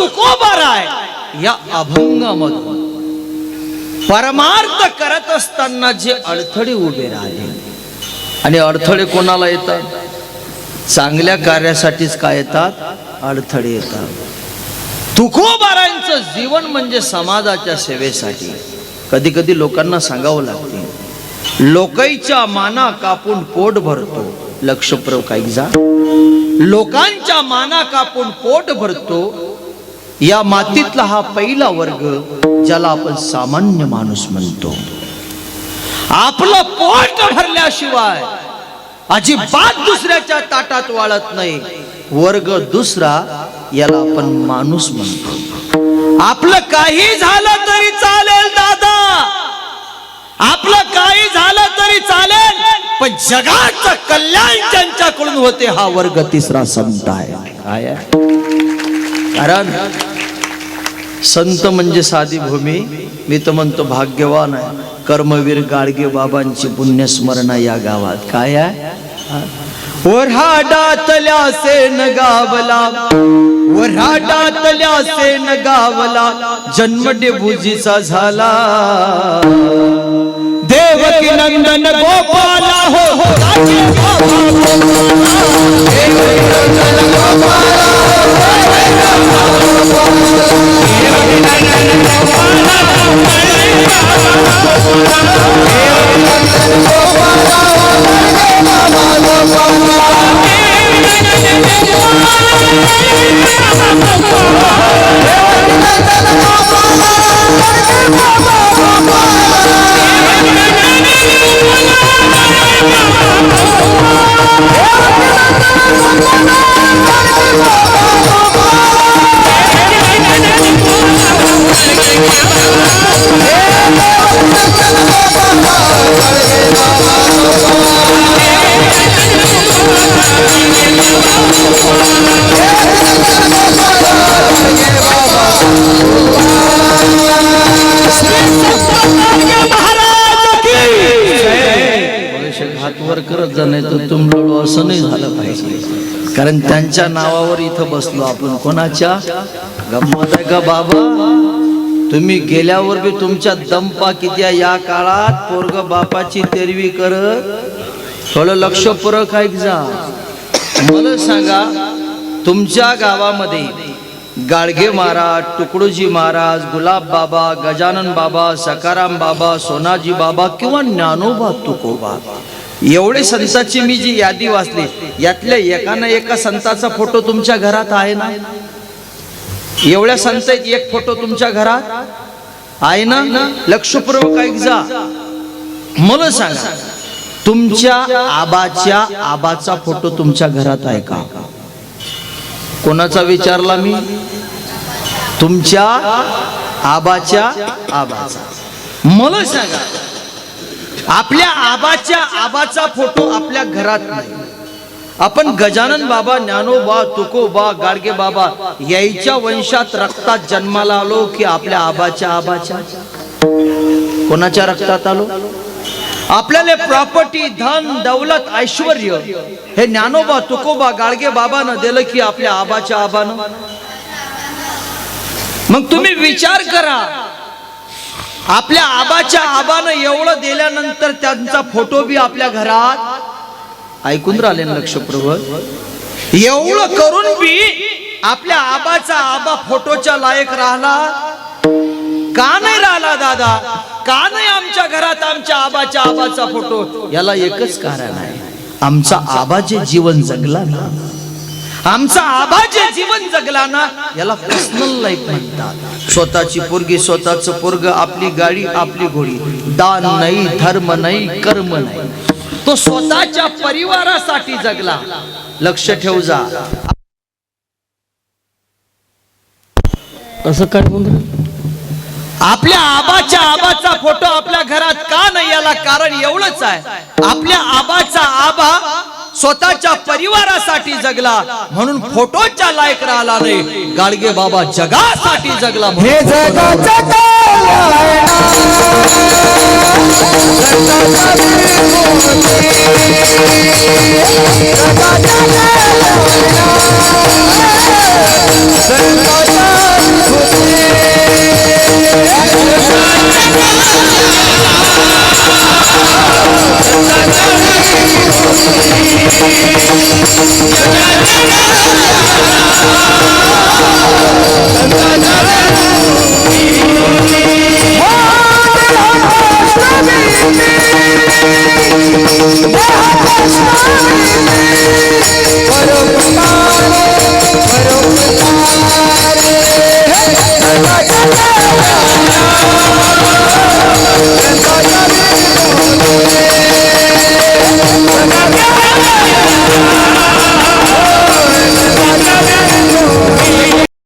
तुकोबाराय या अभंगामधून. परमार्थ करत असताना जे अडथळे उभे राहिले. आणि अडथळे कोणाला येतात? चांगल्या कार्यासाठीच काय येतात? अडथळे येतात. तुकोबारांचं जीवन म्हणजे समाजाच्या सेवेसाठी. कधी कधी लोकांना सांगावं लागते. लोकांच्या माना कापून पोट भरतो. लक्षप्रव काही जा लोकांच्या माना कापून पोट भरतो. या मातीतला हा पहिला वर्ग ज्याला आपण सामान्य माणूस म्हणतो. आपलं पोट भरल्याशिवाय अजिबात दुसऱ्याच्या ताटात वाळत नाही. वर्ग दुसरा याला आपण माणूस म्हणतो. आपलं काही झालं तरी चालेल दादा. आपलं काही झालं तरी चालेल पण जगाचं कल्याण ज्यांच्याकडून होते हा वर्ग तिसरा संत आहे. काय आहे? कारण संत म्हणजे साधी भूमी. मी तर म्हणतो भाग्यवान आहे. कर्मवीर गाडगे बाबांची पुण्यस्मरणा या गावात. काय आहे? वऱ्हाडातल्या सेन गावला. वऱ्हाडातल्या सेन गावला. जन्म डेबुजीचा झाला. देवकी नंदन गोपाला. हो हो राजे बाबा घातवर करत जा तर असं नाही झालं पाहिजे. कारण त्यांच्या नावावर इथं बसलो आपण. कोणाच्या? गंमत आहे का बाबा? तुम्ही गेल्यावर बी तुमच्या दंपा किती आहे? या काळात पोरग बापाची तेरवी करत थोडं लक्ष पुरक ऐक जा मला सांगा तुमच्या गावामध्ये गाडगे महाराज तुकडोजी महाराज गुलाब बाबा गजानन बाबा सकाराम बाबा सोनाजी बाबा किंवा ज्ञानोबा तुकोबा एवढे संतांची मी जी यादी वाचली यातल्या एकानं एका संताचा फोटो तुमच्या घरात आहे ना? एवढ्या संत एक फोटो तुमच्या घरात आहे ना? लक्षपूर्वक ऐक जा. मला सांगा तुमच्या आबाच्या आबाचा फोटो तुमच्या घरात आहे का? कोणाचा विचारला मी? तुमच्या आबाच्या आबाचा. मला सांगा आपल्या आबाच्या आबाचा फोटो आपल्या घरात नाही. आपण गजानन बाबा ज्ञानोबा तुकोबा गाडगे बाबा यायच्या वंशात रक्तात जन्माला आलो की आपल्या आबाच्या आबाच्या. कोणाच्या रक्तात आलो? आपल्याला प्रॉपर्टी धन दौलत ऐश्वर हे ज्ञानोबा तुकोबा गाडगे बाबानं दिलं की आपल्या आबाच्या आबानं. मग तुम्ही विचार करा. आपल्या आबाच्या आबानं एवढं दिल्यानंतर त्यांचा फोटो बी आपल्या घरात. ऐकून राहिले ना लक्ष प्रभू एवढं करून बी आपल्या आबाचा आबा फोटोच्या लायक राहिला? का नाही राहिला दादा? का नाही आमच्या घरात आमच्या आबाच्या आबाचा फोटो? याला एकच कारण आहे. आमचा आबा जे जीवन जगला ना आमचा आबा जे जीवन जगला ना याला पर्सनल लाईफ म्हणतात. स्वतःची पोरगी स्वतःच पोरग आपली गाडी आपली घोडी दान नाही धर्म नाही कर्म नाही. तो स्वतःच्या परिवारासाठी जगला. लक्ष ठेव जा. असं काय आपल्या आबाच्या आबाचा फोटो आपल्या घरात का नाही? याला कारण एवढंच आहे. आपल्या आबाचा आबा स्वतःच्या परिवारासाठी जगला म्हणून फोटोच्या लायक राहिला नाही. गाडगे बाबा जगासाठी जगला हे जगाचं